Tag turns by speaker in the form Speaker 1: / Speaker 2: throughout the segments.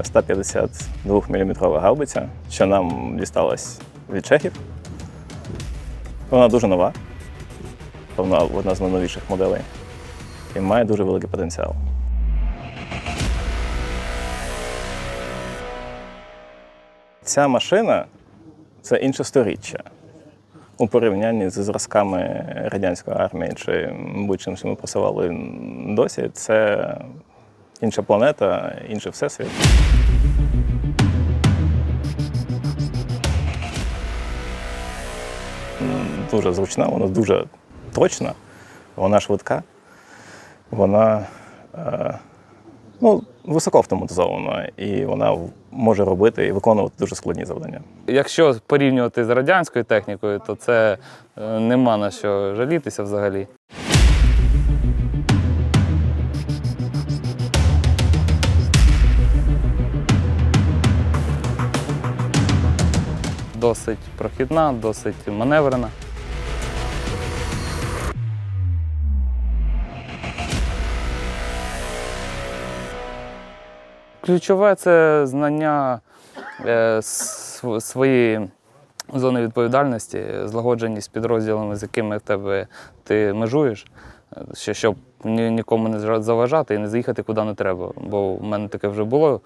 Speaker 1: Це 152 мм гаубиця, що нам дісталась від чехів. Вона дуже нова, вона одна з найновіших моделей і має дуже великий потенціал. Ця машина це інше сторіччя у порівнянні з зразками радянської армії чи будь-чим, що ми просували досі. Це інша планета, інший всесвіт. Дуже зручна, вона дуже точна, вона швидка, вона е, ну, високо автоматизована, і вона може робити і виконувати дуже складні завдання.
Speaker 2: Якщо порівнювати з радянською технікою, то це е, нема на що жалітися взагалі. Досить прохідна, досить маневрена. Ключове це знання е, своєї зони відповідальності, злагодженість з підрозділами, з якими тебе ти межуєш, щоб ні, нікому не заважати і не заїхати куди не треба. Бо в мене таке вже було.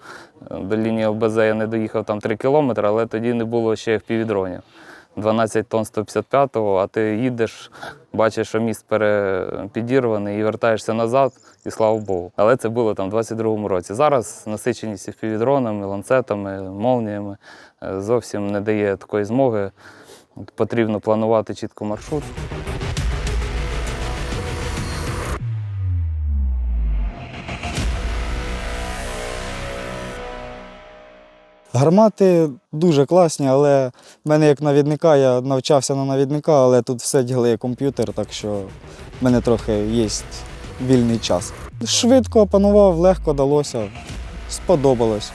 Speaker 2: До лінії ЛБЗ я не доїхав там 3 кілометри, але тоді не було ще впівдронів. 12 тонн 155-го, а ти їдеш, бачиш, що міст пере- підірваний і вертаєшся назад, і слава Богу. Але це було там в 22-му році. Зараз насиченість впівдронами, ланцетами, молніями е, зовсім не дає такої змоги. Потрібно планувати чітко маршрут.
Speaker 3: Гармати дуже класні, але в мене як навідника, я навчався на навідника, але тут все ділає комп'ютер, так що в мене трохи є вільний час. Швидко опанував, легко далося, сподобалось.